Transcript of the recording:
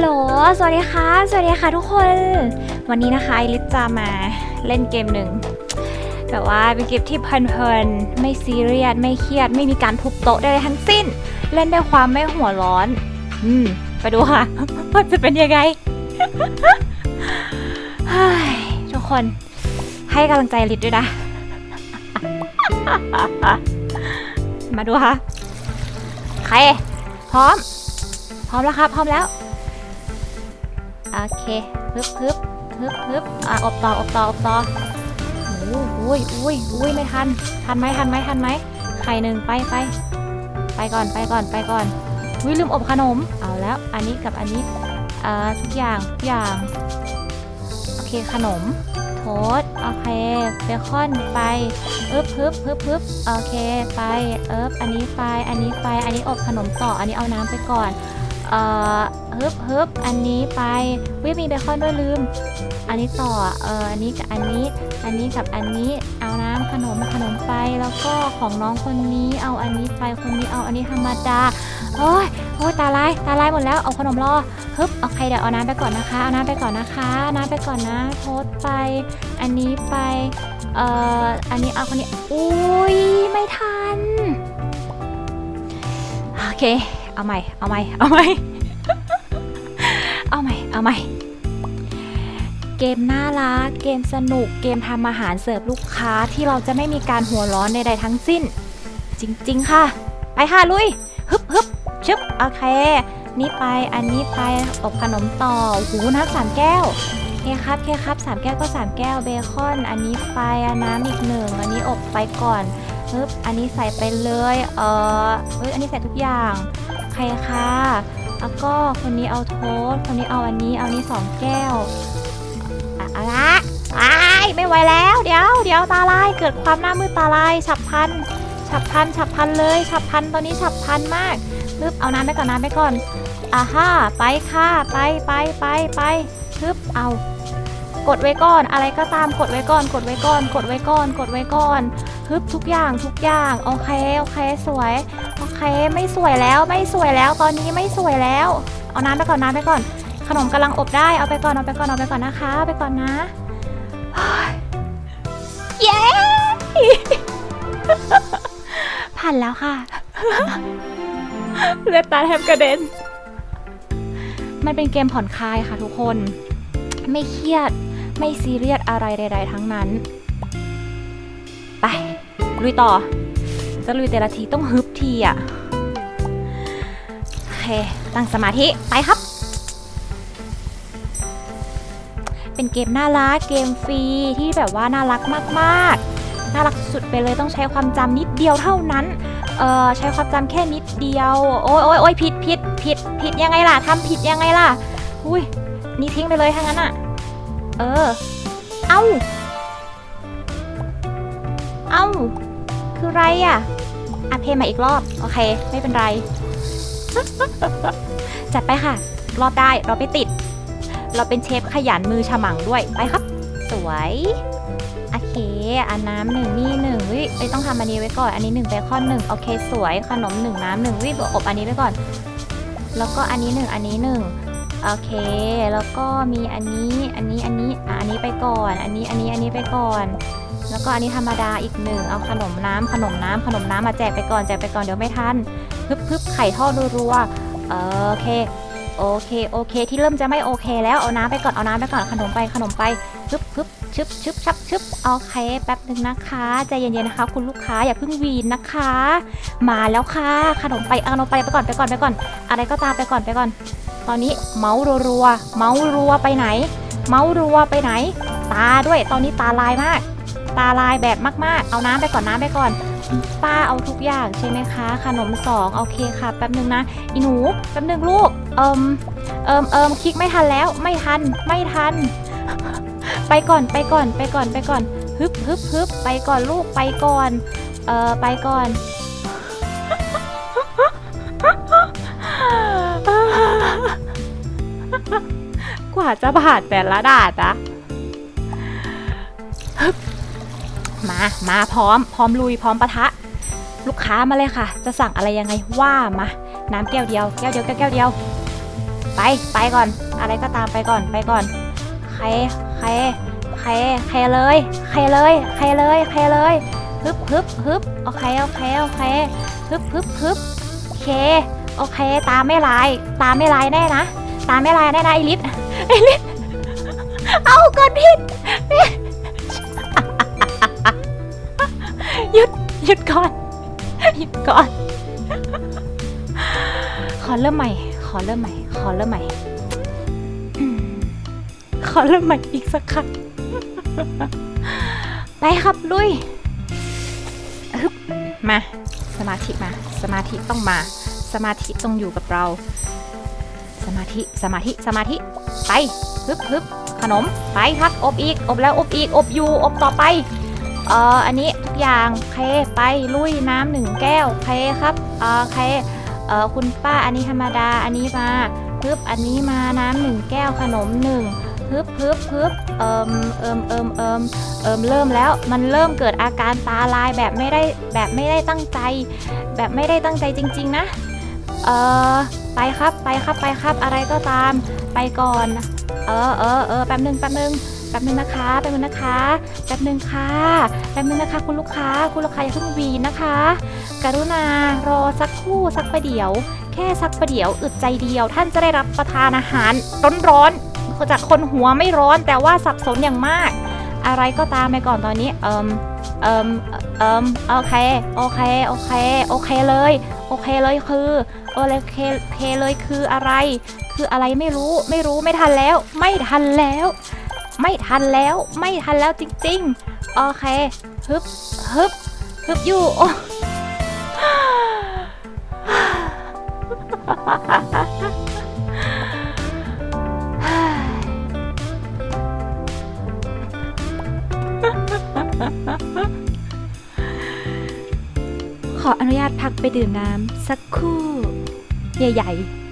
ลโหล สวัสดีค่ะ สวัสดีค่ะทุกคน วันนี้นะคะไอริสจะมาเล่นเกมหนึ่งแบบว่าเป็นเกมที่เพลินๆ ไม่ซีเรียส ไม่เครียด ไม่มีการทุบโต๊ะใดๆทั้งสิ้น เล่นด้วยความไม่หัวร้อน อืม ไปดูค่ะว่าจะเป็นยังไงเฮ้ยทุกคน ให้กำลังใจลิศด้วยนะ มาดูค่ะ ใคร พร้อม พร้อมแล้วครับ พร้อมแล้ว โอเคฮึบฮึบฮึบฮึบอะอบต่ออบต่ออบต่อโอ้โอุ้ยอุ้ยอุ้ยไม่ทัน ทันไหมทันไหมทันไหมไข่หนึ่งไปไปไปก่อนไปก่อนไปก่อนวิลืมอบขนม เอาแล้ว อันนี้กับอันนี้เอ่อทุกอย่างทุกอย่าง โอเคขนม โทษโอเคเบคอนไปฮึบฮึบฮึบฮึบโอเค ไปเอิบอันนี้ไปอันนี้ไป อันนี้อบขนมต่อ อันนี้เอาน้ำไปก่อน เอ่อฮึบฮึบอันนี้ไปวิมีเบคอนด้วยลืม อันนี้ต่อเอ่ออันนี้กับอันนี้ อันนี้กับอันนี้เอาน้ำขนมขนมไปแล้วก็ของน้องคนนี้ เอาอันนี้ไปคนนี้เอาอันนี้ธรรมดาโอ้ยโอ้ยตาลายตาลายหมดแล้วเอาขนมรอฮึบโอเคเดี๋ยวเอาน้ำไปก่อนนะคะเอาน้ำไปก่อนนะคะน้ำไปก่อนนะโทษไป อันนี้ไปเอ่ออันนี้เอาคนนี้อุ้ยไม่ทันโอเค เอาใหม่ เอาใหม่ เอาใหม่ เอาใหม่ เอาใหม่ เกมน่ารัก เกมสนุก เกมทำอาหารเสิร์ฟลูกค้าที่เราจะไม่มีการหัวร้อนใดๆทั้งสิ้น จริง ๆ ค่ะ ไปค่ะลุย ฮึบฮึบชึบโอเค นี่ไป อันนี้ไป อบขนมต่อ หูน้ำสามแก้วเคครับเคครับสามแก้วก็สามแก้วเบคอน อันนี้ไปอันน้ำอีกหนึ่ง อันนี้อบไปก่อนฮึบอันนี้ใส่ไปเลย เออเฮ้ย อันนี้ใส่ทุกอย่าง ใครค่ะ แล้วก็คนนี้เอาโทสต์คนนี้เอาอันนี้ เอานี้สองแก้วอะอาละไอ้ายไม่ไหวแล้ว เดี๋ยวเดี๋ยวตาลาย เกิดความหน้ามืดตาลายฉับพัน ฉับพัน ฉับพันเลย ฉับพัน ตอนนี้ฉับพันมากฮึบเอาน้ำไปก่อนน้ำไปก่อนอ่าฮ่าไปค่ะ ไปไปไปไปฮึบเอา กดไว้ก่อน อะไรก็ตามกดไว้ก่อน กดไว้ก่อน กดไว้ก่อน กดไว้ก่อนฮึบทุกอย่างทุกอย่าง โอเค โอเค สวย เคไม่สวยแล้วไม่สวยแล้วตอนนี้ไม่สวยแล้ว เอาน้ำไปก่อนน้ำไปก่อน ขนมกำลังอบได้เอาไปก่อนเอาไปก่อนเอาไปก่อนนะคะเอาไปก่อนนะเฮ้ยเย้ผ่านแล้วค่ะ เลือดตาแทบกระเด็น มันเป็นเกมผ่อนคลายค่ะทุกคน ไม่เครียดไม่ซีเรียสอะไรใดๆทั้งนั้น ไปลุยต่อ จะลุยแต่ละทีต้องฮึบทีอะโอเค ตั้งสมาธิ ไปครับ เป็นเกมน่ารักเกมฟรีที่แบบว่าน่ารักมากๆ น่ารักสุดไปเลยต้องใช้ความจำนิดเดียวเท่านั้น เออใช้ความจำแค่นิดเดียว โอ้ยโอ้ยโอ้ยผิดผิดผิดผิดยังไงล่ะทำผิดยังไงล่ะ อุ้ยนี่ทิ้งไปเลยทั้งนั้นอะ เออ เอ้า เอ้า คือไรอะอะเพลงมาอีกรอบ โอเค ไม่เป็นไร จัดไปค่ะ รอบได้เราไปติด เราเป็นเชฟขยันมือฉมังด้วย ไปครับ สวยโอเคอันน้ำหนึ่งนี่หนึ่งวิเอ้ยต้องทำอันนี้ไว้ก่อน อันนี้หนึ่งเบคอนหนึ่งโอเค สวย ขนมหนึ่งน้ำหนึ่งวิอบอันนี้ไว้ก่อน แล้วก็อันนี้หนึ่งอันนี้หนึ่ง โอเค แล้วก็มีอันนี้อันนี้อันนี้อะอันนี้ไปก่อน อันนี้อันนี้อันนี้ไปก่อน แล้วก็อันนี้ธรรมดาอีกหนึ่งเอาขนมน้ำขนมน้ำขนมน้ำมาแจกไปก่อนแจกไปก่อนเดี๋ยวไม่ทันพึบพึบไข่ทอดรัวๆเออโอเคโอเคโอเค ที่เริ่มจะไม่โอเค แล้วเอาน้ำไปก่อนเอาน้ำไปก่อนขนมไปขนมไปพึบพึบชึบชึบชับชึบโอเคแป๊บหนึ่งนะคะใจเย็นๆนะคะ คุณลูกค้าอย่าเพิ่งวีนนะคะ มาแล้วค่ะขนมไปเอาขนมไปไปก่อนไปก่อนไปก่อน อะไรก็ตามไปก่อนไปก่อน ตอนนี้เมาส์รัวๆเมาส์รัวไปไหน เมาส์รัวไปไหน ตาด้วยตอนนี้ตาลายมาก ตาลายแบบมากๆ เอาน้ำไปก่อนน้ำไปก่อนป้าเอาทุกอย่างใช่ไหมคะ ขนมสองโอเคค่ะแป๊บนึงนะอีหนูแป๊บนึงลูกเอิมเอิมเอิมคลิกไม่ทันแล้วไม่ทันไม่ทัน ไปก่อนไปก่อนไปก่อนไปก่อนฮึบฮึบฮึบไปก่อนลูกไปก่อนเออไปก่อน ว่าจะผ่านแต่ละด่านนะมา มาพร้อม พร้อมลุย พร้อมปะทะ ลูกค้ามาเลยค่ะ จะสั่งอะไรยังไงว่ามา น้ำแก้วเดียว แก้วเดียว แก้วเดียวไปไป ไปก่อน อะไรก็ตามไปก่อน ไปก่อน ใคร ใคร ใคร ใครเลย ใครเลย ใครเลย ใครเลยฮึบฮึบฮึบโอเค โอเค โอเคฮึบฮึบฮึบโอเค โอเค ตาไม่ลาย ตาไม่ลายแน่นะ ตาไม่ลายแน่นะไอริส ไอริสเอากดผิดหยุดหยุดก่อนหยุดก่อน ขอเริ่มใหม่ ขอเริ่มใหม่ ขอเริ่มใหม่ ขอเริ่มใหม่อีกสักครั้งไปครับลุยมา สมาธิมา สมาธิต้องมา สมาธิต้องอยู่กับเรา มาธิสมาธิสมาธิไปฮึบฮึบขนมไปครับอบอีกอบแล้วอบอีกอบอยู่อบต่อไปเอ่ออันนี้ทุกอย่างเคไปลุยน้ำหนึ่งแก้วเคครับเอ่อเคเอ่อคุณป้าอันนี้ธรรมดาอันนี้มาฮึบอันนี้มาน้ำหนึ่งแก้วขนมหนึ่งฮึบฮึบฮึบเอิมเอิมเอิมเอิมเอิมเริ่มแล้วมันเริ่มเกิดอาการตาลายแบบไม่ได้แบบไม่ได้ตั้งใจ แบบไม่ได้ตั้งใจจริง ๆ นะ เอ่อ ไปครับไปครับไปครับอะไรก็ตามไปก่อน เออเออเออแป๊บนึงแป๊บนึงแป๊บนึงนะคะแป๊บนึงนะคะแป๊บนึงค่ะแป๊บนึงนะคะ คุณลูกค้าคุณลูกค้าอย่าเพิ่งวีนนะคะ กรุณารอสักครู่สักประเดี๋ยว แค่สักประเดี๋ยวอึดใจเดียว ท่านจะได้รับประทานอาหารร้อนๆจากคนหัวไม่ร้อนแต่ว่าสับสนอย่างมาก อะไรก็ตามไปก่อนตอนนี้เอิมเอิมเอิมโอเคโอเคโอเคโอเคเลยโอเคเลยคือโอเคเคเลยคืออะไร คืออะไรไม่รู้ไม่รู้ไม่ทันแล้ว ไม่ทันแล้ว ไม่ทันแล้วไม่ทันแล้วจริงๆโอเคฮึบฮึบฮึบอยู่โอ้ ขออนุญาตพักไปดื่มน้ำสักครู่ ใหญ่ ๆ